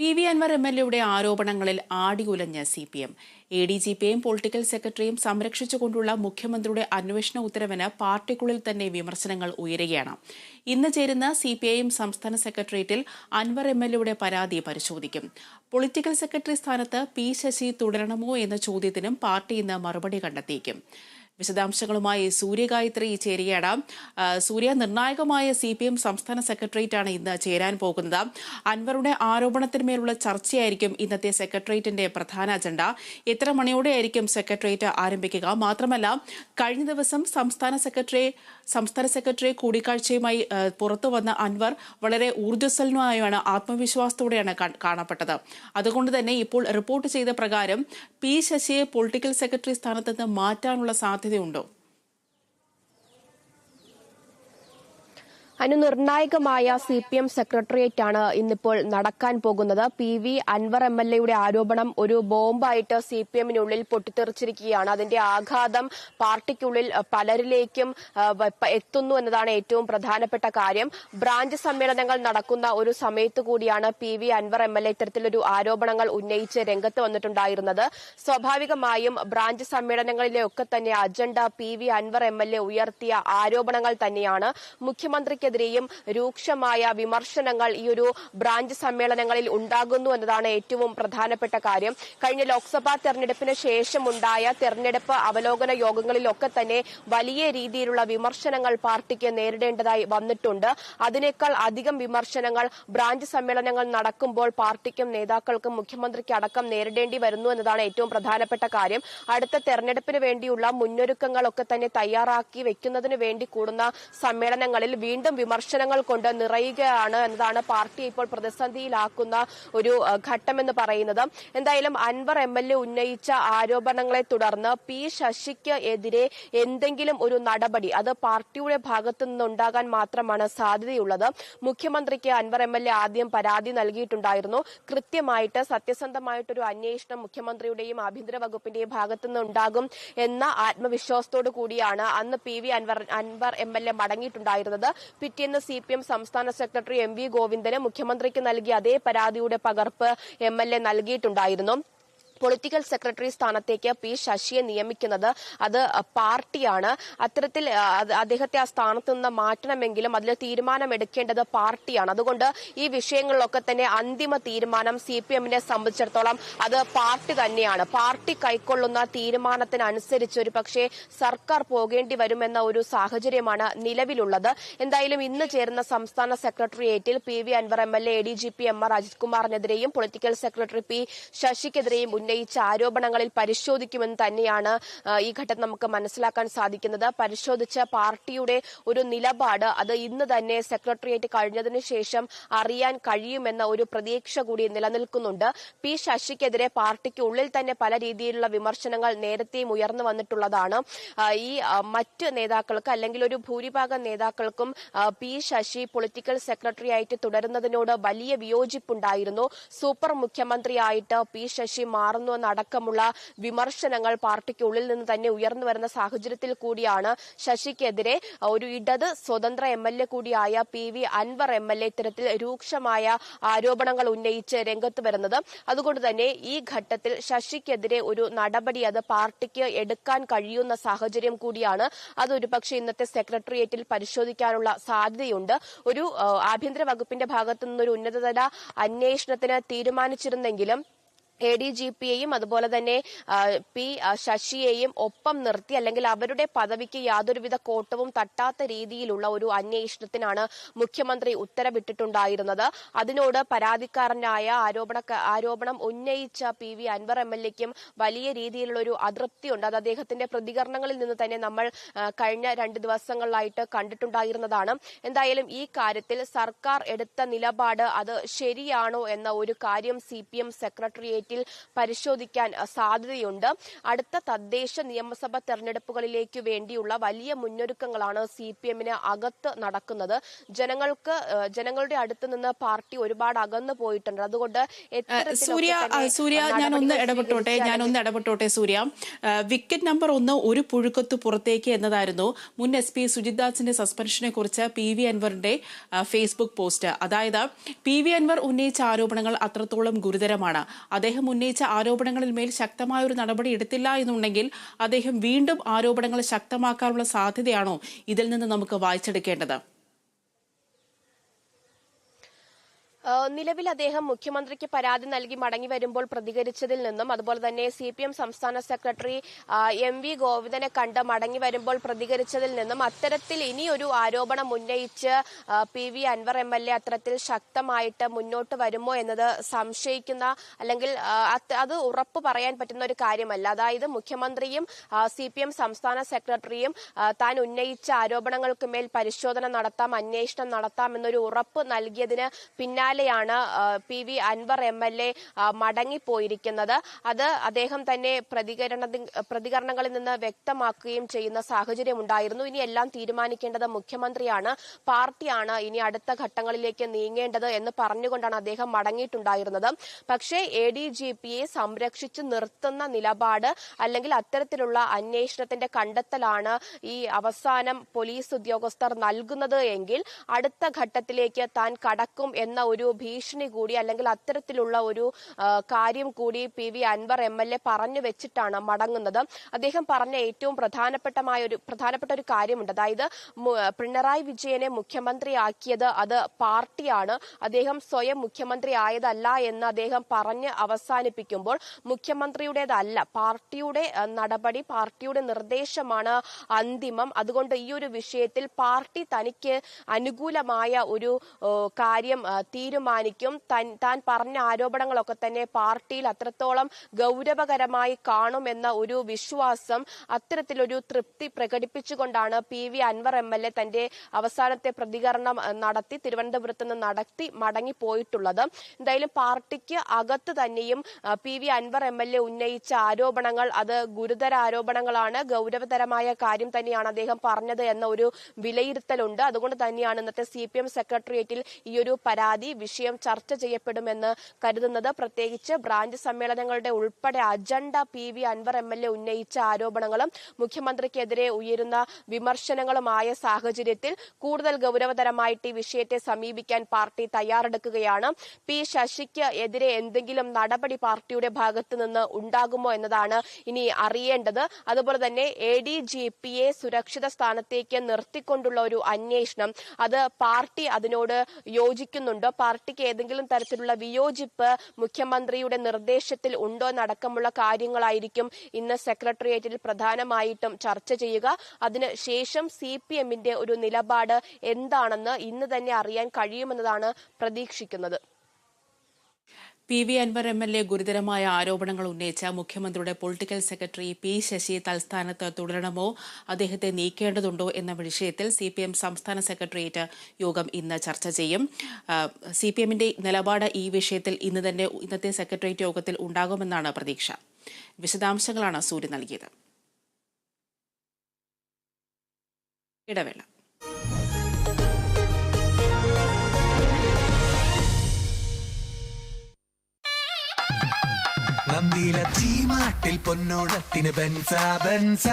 P V Anvar M L എയുടെ ആരോപണങ്ങളിൽ ആടിയുലഞ്ഞ C P M. A D G പിയും political സെക്രട്ടറിയും സംരക്ഷിച്ചുകൊണ്ടുള്ള മുഖ്യമന്ത്രിയുടെ അന്വേഷണ ഉത്തരവിന് പാർട്ടിക്കുള്ളിൽ തന്നെ വിമർശനങ്ങൾ ഉയരുകയാണ്. ഇന്ന് ചേരുന്ന സി പി ഐ എം സംസ്ഥാന സെക്രട്ടേറിയറ്റിൽ അൻവർ എം എൽ എയുടെ പരാതി പരിശോധിക്കും. പൊളിറ്റിക്കൽ സെക്രട്ടറി സ്ഥാനത്ത് പി ശശി തുടരണമോ എന്ന ചോദ്യത്തിനും പാർട്ടി ഇന്ന് മറുപടി കണ്ടെത്തിയേക്കും. വിശദാംശങ്ങളുമായി സൂര്യഗായത്രി ചേരുകയാണ്. ആ, സൂര്യ നിർണായകമായ സി പി എം സംസ്ഥാന സെക്രട്ടേറിയറ്റാണ് ഇന്ന് ചേരാൻ പോകുന്നത്. അൻവറുടെ ആരോപണത്തിന്മേലുള്ള ചർച്ചയായിരിക്കും ഇന്നത്തെ സെക്രട്ടേറിയറ്റിന്റെ പ്രധാന അജണ്ട. എത്ര മണിയോടെ ആയിരിക്കും സെക്രട്ടേറിയറ്റ് ആരംഭിക്കുക? മാത്രമല്ല കഴിഞ്ഞ ദിവസം സംസ്ഥാന സെക്രട്ടറി സംസ്ഥാന സെക്രട്ടറി കൂടിക്കാഴ്ചയുമായി പുറത്തു വന്ന അൻവർ വളരെ ഊർജസ്വലനുമായാണ് ആത്മവിശ്വാസത്തോടെയാണ് കാണപ്പെട്ടത്. അതുകൊണ്ട് തന്നെ ഇപ്പോൾ റിപ്പോർട്ട് ചെയ്ത പ്രകാരം പി ശശിയെ പൊളിറ്റിക്കൽ സെക്രട്ടറി സ്ഥാനത്ത് നിന്ന് മാറ്റാനുള്ള സാധ്യതയുണ്ടോ അനുനിർണായകമായ സി പി എം സെക്രട്ടേറിയറ്റ് ആണ് ഇന്നിപ്പോൾ നടക്കാൻ പോകുന്നത്. P V Anvar M L എയുടെ ആരോപണം ഒരു ബോംബായിട്ട് സി പി എമ്മിനുള്ളിൽ പൊട്ടിത്തെറിച്ചിരിക്കുകയാണ്. അതിന്റെ ആഘാതം പാർട്ടിക്കുള്ളിൽ പലരിലേക്കും എത്തുന്നു എന്നതാണ് ഏറ്റവും പ്രധാനപ്പെട്ട കാര്യം. ബ്രാഞ്ച് സമ്മേളനങ്ങൾ നടക്കുന്ന ഒരു സമയത്ത് കൂടിയാണ് P V Anvar M L A ഇത്തരത്തിലൊരു ആരോപണങ്ങൾ ഉന്നയിച്ച് രംഗത്ത് വന്നിട്ടുണ്ടായിരുന്നത്. സ്വാഭാവികമായും ബ്രാഞ്ച് സമ്മേളനങ്ങളിലെ ഒക്കെ തന്നെ agenda P V Anvar M L A ഉയർത്തിയ ആരോപണങ്ങൾ തന്നെയാണ്. മുഖ്യമന്ത്രിക്കെതിരെയും രൂക്ഷമായ വിമർശനങ്ങൾ ഈ ഒരു ബ്രാഞ്ച് സമ്മേളനങ്ങളിൽ ഉണ്ടാകുന്നു എന്നതാണ് ഏറ്റവും പ്രധാനപ്പെട്ട കാര്യം. കഴിഞ്ഞ ലോക്സഭാ തെരഞ്ഞെടുപ്പിന് ശേഷമുണ്ടായ തെരഞ്ഞെടുപ്പ് അവലോകന യോഗങ്ങളിലൊക്കെ തന്നെ വലിയ രീതിയിലുള്ള വിമർശനങ്ങൾ പാർട്ടിക്ക് നേരിടേണ്ടതായി വന്നിട്ടുണ്ട്. അതിനേക്കാൾ അധികം വിമർശനങ്ങൾ ബ്രാഞ്ച് സമ്മേളനങ്ങൾ നടക്കുമ്പോൾ പാർട്ടിക്കും നേതാക്കൾക്കും മുഖ്യമന്ത്രിക്ക് അടക്കം നേരിടേണ്ടി വരുന്നു എന്നതാണ് ഏറ്റവും പ്രധാനപ്പെട്ട കാര്യം. അടുത്ത തെരഞ്ഞെടുപ്പിന് വേണ്ടിയുള്ള മുന്നൊരുക്കങ്ങളൊക്കെ തന്നെ തയ്യാറാക്കി വെക്കുന്നതിന് വേണ്ടി കൂടുന്ന സമ്മേളനങ്ങളിൽ വീണ്ടും വിമർശനങ്ങൾ കൊണ്ട് നിറയുകയാണ് എന്നതാണ് പാർട്ടി ഇപ്പോൾ പ്രതിസന്ധിയിലാക്കുന്ന ഒരു ഘട്ടമെന്ന് പറയുന്നത്. എന്തായാലും അൻവർ എം എൽ എ ഉന്നയിച്ച ആരോപണങ്ങളെ തുടർന്ന് പി ശശിക്ക് എതിരെ എന്തെങ്കിലും ഒരു നടപടി അത് പാർട്ടിയുടെ ഭാഗത്തു നിന്നുണ്ടാകാൻ മാത്രമാണ് സാധ്യതയുള്ളത്. മുഖ്യമന്ത്രിക്ക് അൻവർ എം എൽ എ ആദ്യം പരാതി നൽകിയിട്ടുണ്ടായിരുന്നു. കൃത്യമായിട്ട് സത്യസന്ധമായിട്ടൊരു അന്വേഷണം മുഖ്യമന്ത്രിയുടെയും ആഭ്യന്തര വകുപ്പിന്റെയും ഭാഗത്തു നിന്നുണ്ടാകും എന്ന ആത്മവിശ്വാസത്തോടു കൂടിയാണ് അന്ന് P V Anvar Anvar M L A മടങ്ങിയിട്ടുണ്ടായിരുന്നത്. പിറ്റേന്ന് സി പി എം സംസ്ഥാന സെക്രട്ടറി എം വി ഗോവിന്ദന് മുഖ്യമന്ത്രിക്ക് നൽകിയ അതേ പരാതിയുടെ പകർപ്പ് എം എൽ എ നൽകിയിട്ടുണ്ടായിരുന്നു. പൊളിറ്റിക്കൽ സെക്രട്ടറി സ്ഥാനത്തേക്ക് പി ശശിയെ നിയമിക്കുന്നത് അത് പാർട്ടിയാണ്. അത്തരത്തിൽ അദ്ദേഹത്തെ ആ സ്ഥാനത്ത് നിന്ന് മാറ്റണമെങ്കിലും അതിൽ തീരുമാനമെടുക്കേണ്ടത് പാർട്ടിയാണ്. അതുകൊണ്ട് ഈ വിഷയങ്ങളിലൊക്കെ തന്നെ അന്തിമ തീരുമാനം സി പി എമ്മിനെ സംബന്ധിച്ചിടത്തോളം അത് പാർട്ടി തന്നെയാണ്. പാർട്ടി കൈക്കൊള്ളുന്ന തീരുമാനത്തിനനുസരിച്ച് ഒരു പക്ഷേ സർക്കാർ പോകേണ്ടി വരുമെന്ന ഒരു സാഹചര്യമാണ് നിലവിലുള്ളത്. എന്തായാലും ഇന്ന് ചേരുന്ന സംസ്ഥാന സെക്രട്ടേറിയറ്റിൽ P V Anvar M L A D G P M R Ajith കുമാറിനെതിരെയും political secretary P ശശിക്കെതിരെയും ഉന്നയിച്ച ആരോപണങ്ങളിൽ പരിശോധിക്കുമെന്ന് തന്നെയാണ് ഈ ഘട്ടം നമുക്ക് മനസ്സിലാക്കാൻ സാധിക്കുന്നത്. പരിശോധിച്ച പാർട്ടിയുടെ ഒരു നിലപാട് അത് ഇന്ന് തന്നെ സെക്രട്ടേറിയറ്റ് കഴിഞ്ഞതിന് ശേഷം അറിയാൻ കഴിയുമെന്ന ഒരു പ്രതീക്ഷ കൂടി നിലനിൽക്കുന്നുണ്ട്. പി ശശിക്കെതിരെ പാർട്ടിക്ക് ഉള്ളിൽ തന്നെ പല രീതിയിലുള്ള വിമർശനങ്ങൾ നേരത്തെയും ഉയർന്നു വന്നിട്ടുള്ളതാണ്. ഈ മറ്റ് നേതാക്കൾക്ക് അല്ലെങ്കിൽ ഒരു ഭൂരിഭാഗം നേതാക്കൾക്കും പി ശശി പൊളിറ്റിക്കൽ സെക്രട്ടറി ആയിട്ട് തുടരുന്നതിനോട് വലിയ വിയോജിപ്പുണ്ടായിരുന്നു. സൂപ്പർ മുഖ്യമന്ത്രിയായിട്ട് പി ശശി മാറുന്നു എന്നടക്കമുള്ള വിമർശനങ്ങൾ പാർട്ടിക്കുള്ളിൽ നിന്ന് തന്നെ ഉയർന്നു വരുന്ന സാഹചര്യത്തിൽ കൂടിയാണ് ശശിക്കെതിരെ ഒരു ഇടത് സ്വതന്ത്ര എം എൽ എ കൂടിയായ P V Anvar M L A ഇത്തരത്തിൽ രൂക്ഷമായ ആരോപണങ്ങൾ ഉന്നയിച്ച് രംഗത്ത് വരുന്നത്. അതുകൊണ്ട് തന്നെ ഈ ഘട്ടത്തിൽ ശശിക്കെതിരെ ഒരു നടപടി അത് പാർട്ടിക്ക് എടുക്കാൻ കഴിയുന്ന സാഹചര്യം കൂടിയാണ്. അതൊരു പക്ഷേ ഇന്നത്തെ സെക്രട്ടേറിയറ്റിൽ പരിശോധിക്കാനുള്ള സാധ്യതയുണ്ട്. ഒരു ആഭ്യന്തര വകുപ്പിന്റെ ഭാഗത്തു നിന്നൊരു ഉന്നതതല അന്വേഷണത്തിന് തീരുമാനിച്ചിരുന്നെങ്കിലും എ ഡി ജി പിയെയും അതുപോലെ തന്നെ പി ശശിയെയും ഒപ്പം നിർത്തി അല്ലെങ്കിൽ അവരുടെ പദവിക്ക് യാതൊരുവിധ കോട്ടവും തട്ടാത്ത രീതിയിലുള്ള ഒരു അന്വേഷണത്തിനാണ് മുഖ്യമന്ത്രി ഉത്തരവിട്ടിട്ടുണ്ടായിരുന്നത്. അതിനോട് പരാതിക്കാരനായ ആരോപണ ആരോപണം ഉന്നയിച്ച P V Anvar M L എക്കും വലിയ രീതിയിലുള്ള ഒരു അതൃപ്തിയുണ്ട്. അത് അദ്ദേഹത്തിന്റെ പ്രതികരണങ്ങളിൽ നിന്ന് തന്നെ നമ്മൾ കഴിഞ്ഞ രണ്ട് ദിവസങ്ങളിലായിട്ട് കണ്ടിട്ടുണ്ടായിരുന്നതാണ്. എന്തായാലും ഈ കാര്യത്തിൽ സർക്കാർ എടുത്ത നിലപാട് അത് ശരിയാണോ എന്ന ഒരു കാര്യം സി പി സെക്രട്ടേറിയറ്റിൽ പരിശോധിക്കാൻ സാധ്യതയുണ്ട്. അടുത്ത തദ്ദേശ നിയമസഭ തെരഞ്ഞെടുപ്പുകളിലേക്ക് വേണ്ടിയുള്ള വലിയ മുന്നൊരുക്കങ്ങളാണ് സി പി എമ്മിന് അകത്ത് നടക്കുന്നത്. ജനങ്ങൾക്ക് ജനങ്ങളുടെ അടുത്ത് നിന്ന് പാർട്ടി ഒരുപാട് അകന്നു പോയിട്ടുണ്ട്. അതുകൊണ്ട് സൂര്യ സൂര്യ ഞാൻ ഒന്ന് ഇടപെട്ടോട്ടെ? ഞാനൊന്ന് ഞാൻ ഒന്ന് ഇടപെട്ടോട്ടെ സൂര്യ? വിക്കറ്റ് നമ്പർ ഒന്ന് ഒരു പുഴുക്കത്ത് പുറത്തേക്ക് എന്നതായിരുന്നു മുൻ എസ് പി സുജിത് ദാസിന്റെ സസ്പെൻഷനെ കുറിച്ച് പി വി അൻവറിന്റെ ഫേസ്ബുക്ക് പോസ്റ്റ്. അതായത് പി വി അൻവർ ഉന്നയിച്ച ആരോപണങ്ങൾ അത്രത്തോളം ഗുരുതരമാണ്. അദ്ദേഹം ഉന്നയിച്ച ആരോപണങ്ങളിൽ മേൽ ശക്തമായ ഒരു നടപടി എടുത്തില്ല എന്നുണ്ടെങ്കിൽ അദ്ദേഹം വീണ്ടും ആരോപണങ്ങൾ ശക്തമാക്കാനുള്ള സാധ്യതയാണോ? ഇതിൽ നിന്ന് നമുക്ക് വായിച്ചെടുക്കേണ്ടത്. നിലവിൽ അദ്ദേഹം മുഖ്യമന്ത്രിക്ക് പരാതി നൽകി മടങ്ങി വരുമ്പോൾ പ്രതികരിച്ചതിൽ നിന്നും അതുപോലെ തന്നെ സി പി എം സംസ്ഥാന സെക്രട്ടറി എം വി ഗോവിന്ദനെ കണ്ട് മടങ്ങി വരുമ്പോൾ പ്രതികരിച്ചതിൽ നിന്നും അത്തരത്തിൽ ഇനിയൊരു ആരോപണം ഉന്നയിച്ച് P V Anvar M L A അത്തരത്തിൽ ശക്തമായിട്ട് മുന്നോട്ട് വരുമോ എന്നത് സംശയിക്കുന്ന അല്ലെങ്കിൽ അത് ഉറപ്പ് പറയാൻ പറ്റുന്ന ഒരു കാര്യമല്ല. അതായത് മുഖ്യമന്ത്രിയും സി പി എം സംസ്ഥാന സെക്രട്ടറിയും താൻ ഉന്നയിച്ച ആരോപണങ്ങൾക്ക് മേൽ പരിശോധന നടത്താം അന്വേഷണം നടത്താം എന്നൊരു ഉറപ്പ് നൽകിയതിന് പിന്നാലെയാണ് ആ, P V Anvar M L A മടങ്ങിപ്പോയിരിക്കുന്നത്. അത് അദ്ദേഹം തന്നെ പ്രതികരണ പ്രതികരണങ്ങളിൽ നിന്ന് വ്യക്തമാക്കുകയും ചെയ്യുന്ന സാഹചര്യം ഉണ്ടായിരുന്നു ഇനി എല്ലാം തീരുമാനിക്കേണ്ടത് മുഖ്യമന്ത്രിയാണ് പാർട്ടിയാണ് ഇനി അടുത്ത ഘട്ടങ്ങളിലേക്ക് നീങ്ങേണ്ടത് എന്ന് പറഞ്ഞുകൊണ്ടാണ് അദ്ദേഹം മടങ്ങിയിട്ടുണ്ടായിരുന്നത്. പക്ഷേ എ ഡി ജി പിയെ സംരക്ഷിച്ചു നിർത്തുന്ന നിലപാട് അല്ലെങ്കിൽ അത്തരത്തിലുള്ള അന്വേഷണത്തിന്റെ കണ്ടെത്തലാണ് ഈ അവസാനം പോലീസ് ഉദ്യോഗസ്ഥർ നൽകുന്നത് എങ്കിൽ അടുത്ത ഘട്ടത്തിലേക്ക് താൻ കടക്കും എന്ന ഒരു ഭീഷണി കൂടി അല്ലെങ്കിൽ അത്തരത്തിലുള്ള ഒരു കാര്യം കൂടി P V Anvar M L A പറഞ്ഞു വെച്ചിട്ടാണ് മടങ്ങുന്നത്. അദ്ദേഹം പറഞ്ഞ ഏറ്റവും പ്രധാനപ്പെട്ടമായ ഒരു പ്രധാനപ്പെട്ട ഒരു കാര്യമുണ്ട്. അതായത് പിണറായി വിജയനെ മുഖ്യമന്ത്രിയാക്കിയത് അത് പാർട്ടിയാണ്. അദ്ദേഹം സ്വയം മുഖ്യമന്ത്രി ആയതല്ല എന്ന് അദ്ദേഹം പറഞ്ഞ് അവസാനിപ്പിക്കുമ്പോൾ മുഖ്യമന്ത്രിയുടേതല്ല പാർട്ടിയുടെ നടപടി പാർട്ടിയുടെ നിർദ്ദേശമാണ് അന്തിമം. അതുകൊണ്ട് ഈ ഒരു വിഷയത്തിൽ പാർട്ടി തനിക്ക് അനുകൂലമായ ഒരു കാര്യം ആ, തീരുമാനിക്കും. തൻ- പറഞ്ഞ ആരോപണങ്ങളൊക്കെ തന്നെ പാർട്ടിയിൽ അത്രത്തോളം ഗൗരവകരമായി കാണുമെന്ന ഒരു വിശ്വാസം അത്തരത്തിലൊരു തൃപ്തി പ്രകടിപ്പിച്ചുകൊണ്ടാണ് P V Anvar M L A തന്റെ അവസാനത്തെ പ്രതികരണം നടത്തി തിരുവനന്തപുരത്ത് നിന്ന് നടത്തി മടങ്ങിപ്പോയിട്ടുള്ളത്. എന്തായാലും പാർട്ടിക്ക് അകത്ത് തന്നെയും P V Anvar M L A ഉന്നയിച്ച ആരോപണങ്ങൾ അത് ഗുരുതര ആരോപണങ്ങളാണ്. ഗൗരവതരമായ കാര്യം തന്നെയാണ് അദ്ദേഹം പറഞ്ഞത് എന്ന ഒരു വിലയിരുത്തലുണ്ട്. അതുകൊണ്ട് തന്നെയാണ് ഇന്നത്തെ സി പി എം സെക്രട്ടേറിയറ്റിൽ ഈ ഒരു പരാതി വിഷയം ചർച്ച ചെയ്യപ്പെടുമെന്ന് കരുതുന്നത്. പ്രത്യേകിച്ച് ബ്രാഞ്ച് സമ്മേളനങ്ങളുടെ ഉൾപ്പെടെ agenda P V Anvar M L A ഉന്നയിച്ച ആരോപണങ്ങളും മുഖ്യമന്ത്രിക്കെതിരെ ഉയരുന്ന വിമർശനങ്ങളുമായ സാഹചര്യത്തിൽ കൂടുതൽ ഗൌരവതരമായിട്ട് ഈ വിഷയത്തെ സമീപിക്കാൻ പാർട്ടി തയ്യാറെടുക്കുകയാണ്. പി ശശിക്ക് എതിരെ എന്തെങ്കിലും നടപടി പാർട്ടിയുടെ ഭാഗത്ത് നിന്ന് ഉണ്ടാകുമോ എന്നതാണ് ഇനി അറിയേണ്ടത്. അതുപോലെ തന്നെ എ ഡി ജി പിയെ സുരക്ഷിത സ്ഥാനത്തേക്ക് നിർത്തിക്കൊണ്ടുള്ള ഒരു അന്വേഷണം അത് പാർട്ടി അതിനോട് യോജിക്കുന്നുണ്ടോ? പാർട്ടിക്ക് ഏതെങ്കിലും തരത്തിലുള്ള വിയോജിപ്പ് മുഖ്യമന്ത്രിയുടെ നിർദ്ദേശത്തിൽ ഉണ്ടോ എന്നടക്കമുള്ള കാര്യങ്ങളായിരിക്കും ഇന്ന് സെക്രട്ടേറിയറ്റിൽ പ്രധാനമായിട്ടും ചർച്ച ചെയ്യുക. അതിന് ശേഷം സി പി എമ്മിന്റെ ഒരു നിലപാട് എന്താണെന്ന് ഇന്ന് തന്നെ അറിയാൻ കഴിയുമെന്നതാണ് പ്രതീക്ഷിക്കുന്നത്. P V Anvar M L A ഗുരുതരമായ ആരോപണങ്ങൾ ഉന്നയിച്ച മുഖ്യമന്ത്രിയുടെ പൊളിറ്റിക്കൽ സെക്രട്ടറി പി ശശി തൽസ്ഥാനത്ത് തുടരണമോ? അദ്ദേഹത്തെ നീക്കേണ്ടതുണ്ടോ എന്ന വിഷയത്തിൽ സി പി എം സംസ്ഥാന സെക്രട്ടേറിയറ്റ് യോഗം ഇന്ന് ചർച്ച ചെയ്യും. സി പി എമ്മിന്റെ നിലപാട് ഈ വിഷയത്തിൽ ഇന്ന് തന്നെ ഇന്നത്തെ സെക്രട്ടേറിയറ്റ് യോഗത്തിൽ ഉണ്ടാകുമെന്നാണ് പ്രതീക്ഷ. വിശദാംശങ്ങളാണ് സൂര്യ നൽകിയത്. ഇടവേള. നന്ദിയിലെ ചീമാട്ടിൽ പൊന്നോണത്തിന് ബെൻസ ബെൻസ.